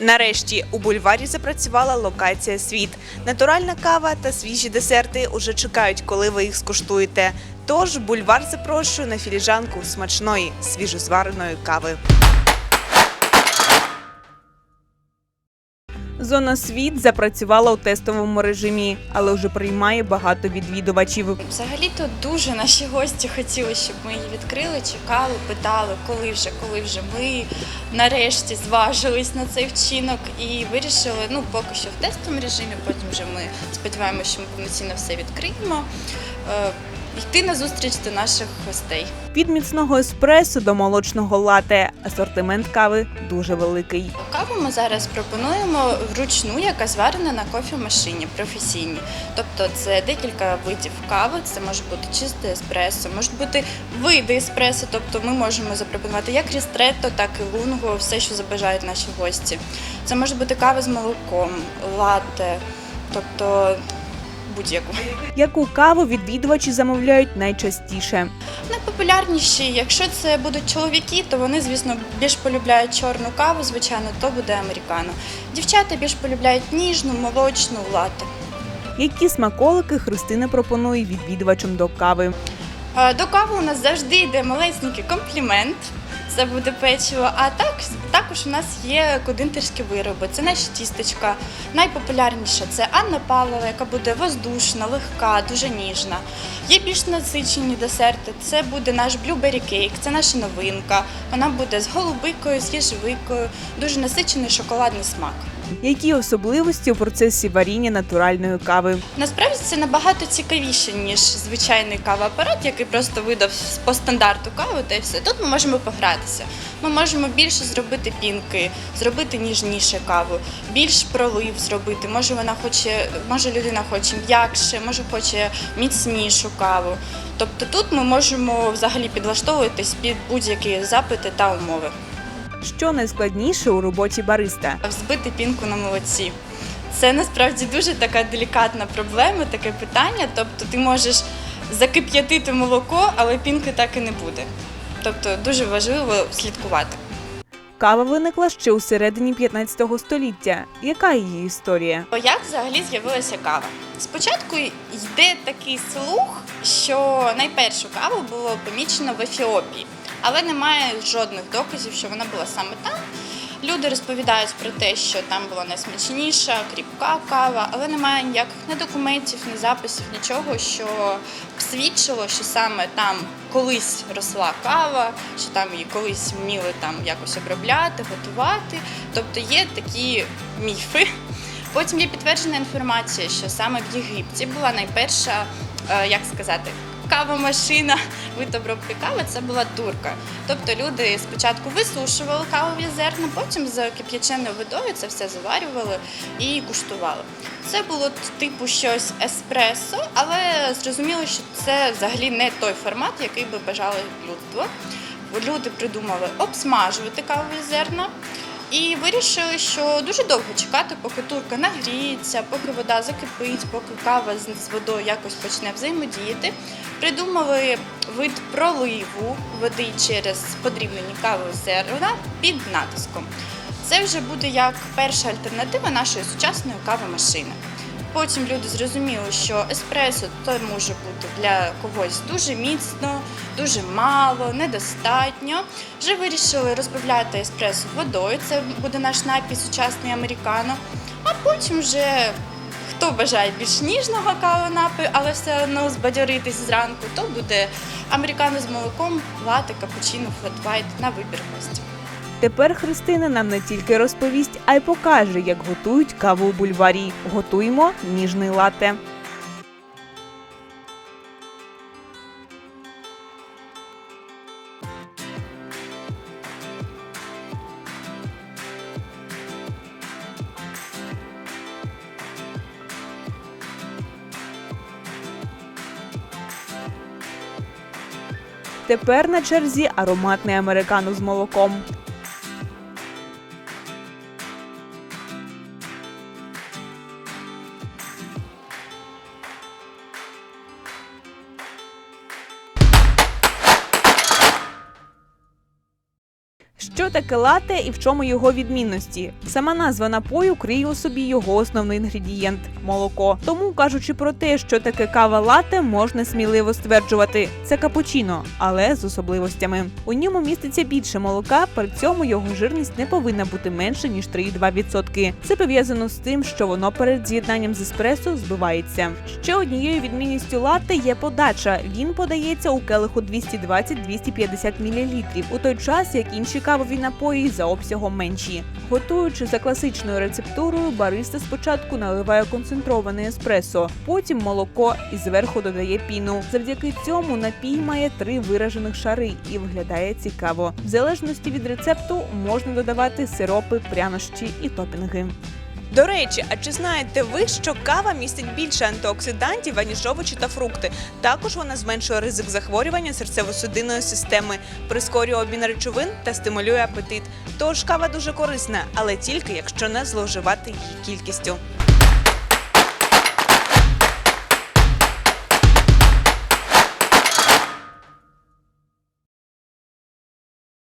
Нарешті у бульварі запрацювала локація Світ. Натуральна кава та свіжі десерти уже чекають, коли ви їх скуштуєте. Тож бульвар запрошує на філіжанку смачної свіжозвареної кави. Зона світ запрацювала у тестовому режимі, але вже приймає багато відвідувачів. Взагалі-то дуже наші гості хотіли, щоб ми її відкрили, чекали, питали, коли вже, коли вже ми нарешті зважились на цей вчинок і вирішили, ну поки що в тестовому режимі, потім вже ми сподіваємося, що ми повноцінно все відкриємо. Йти на зустріч до наших гостей. Від міцного еспресо до молочного лате асортимент кави дуже великий. Каву ми зараз пропонуємо вручну, яка зварена на кофемашині професійній. Тобто це декілька видів кави. Це може бути чисте еспресо, можуть бути види еспресо. Тобто ми можемо запропонувати як рістретто, так і лунго, все, що забажають наші гості. Це може бути кава з молоком, латте, тобто будь-яку. Яку каву відвідувачі замовляють найчастіше? Найпопулярніші, якщо це будуть чоловіки, то вони, звісно, більш полюбляють чорну каву, звичайно, то буде американо. Дівчата більш полюбляють ніжну, молочну, латте. Які смаколики Христина пропонує відвідувачам до кави? Е, До кави у нас завжди йде малесенький комплімент. Це буде печиво. А так, також у нас є кондитерські вироби. Це наші тістечка. Найпопулярніша це Анна Павлова, яка буде воздушна, легка, дуже ніжна. Є більш насичені десерти. Це буде наш блюбері кейк, це наша новинка. Вона буде з голубикою, з їжевикою, дуже насичений шоколадний смак. Які особливості у процесі варіння натуральної кави? Насправді це набагато цікавіше, ніж звичайний кавоапарат, який просто видав по стандарту каву та й все. Тут ми можемо погратися. Ми можемо більше зробити пінки, зробити ніжніше каву, більш пролив зробити. Може вона хоче, може людина хоче м'якше, може хоче міцнішу каву. Тобто тут ми можемо взагалі підлаштовуватись під будь-які запити та умови. Що найскладніше у роботі бариста? Взбити пінку на молоці. Це насправді дуже така делікатна проблема, таке питання. Тобто ти можеш закип'ятити молоко, але пінки так і не буде. Тобто дуже важливо слідкувати. Кава виникла ще у середині 15 століття. Яка її історія? Як взагалі з'явилася кава? Спочатку йде такий слух, що найпершу каву було помічено в Ефіопії, але немає жодних доказів, що вона була саме там. Люди розповідають про те, що там була найсмачніша, кріпка кава, але немає ніяких ні документів, ні записів, нічого, що б свідчило, що саме там колись росла кава, що там її колись вміли там якось обробляти, готувати. Тобто є такі міфи. Потім є підтверджена інформація, що саме в Єгипті була найперша, е, як сказати, кавомашина, вид обробки кави це була турка. Тобто люди спочатку висушували кавові зерна, потім з кип'яченою водою це все заварювали і куштували. Це було типу щось еспресо, але зрозуміло, що це взагалі не той формат, який би бажали людство. Люди придумали обсмажувати кавові зерна. І вирішили, що дуже довго чекати, поки турка нагріється, поки вода закипить, поки кава з водою якось почне взаємодіяти. Придумали вид проливу води через подрібнені кавові зерна під натиском. Це вже буде як перша альтернатива нашої сучасної кавомашини. Потім люди зрозуміли, що еспресо то може бути для когось дуже міцно, дуже мало, недостатньо. Вже вирішили розбавляти еспресо водою. Це буде наш напій сучасний американо. А потім вже хто бажає більш ніжного кавонапою, але все одно збадьоритись зранку, то буде американо з молоком, лати, капучино, флет-вайт на вибір гостя. Тепер Христина нам не тільки розповість, а й покаже, як готують каву у бульварі. Готуємо ніжний лате. Тепер на черзі ароматний американо з молоком. Що таке лате і в чому його відмінності? Сама назва напою криє у собі його основний інгредієнт молоко. Тому, кажучи про те, що таке кава лате, можна сміливо стверджувати це капучино, але з особливостями. У ньому міститься більше молока, при цьому його жирність не повинна бути менше ніж 3,2%. Це пов'язано з тим, що воно перед з'єднанням з еспресо збивається. Ще однією відмінністю латте є подача. Він подається у келиху 220-250 мл, у той час як інші кавові напої за обсягом менші. Готуючи за класичною рецептурою, бариста спочатку наливає концентроване еспресо, потім молоко і зверху додає піну. Завдяки цьому напій має три виражених шари і виглядає цікаво. В залежності від рецепту можна додавати сиропи, прянощі і топінги. До речі, а чи знаєте ви, що кава містить більше антиоксидантів, аніж овочі та фрукти? Також вона зменшує ризик захворювання серцево-судинної системи, прискорює обмін речовин та стимулює апетит. Тож кава дуже корисна, але тільки якщо не зловживати її кількістю.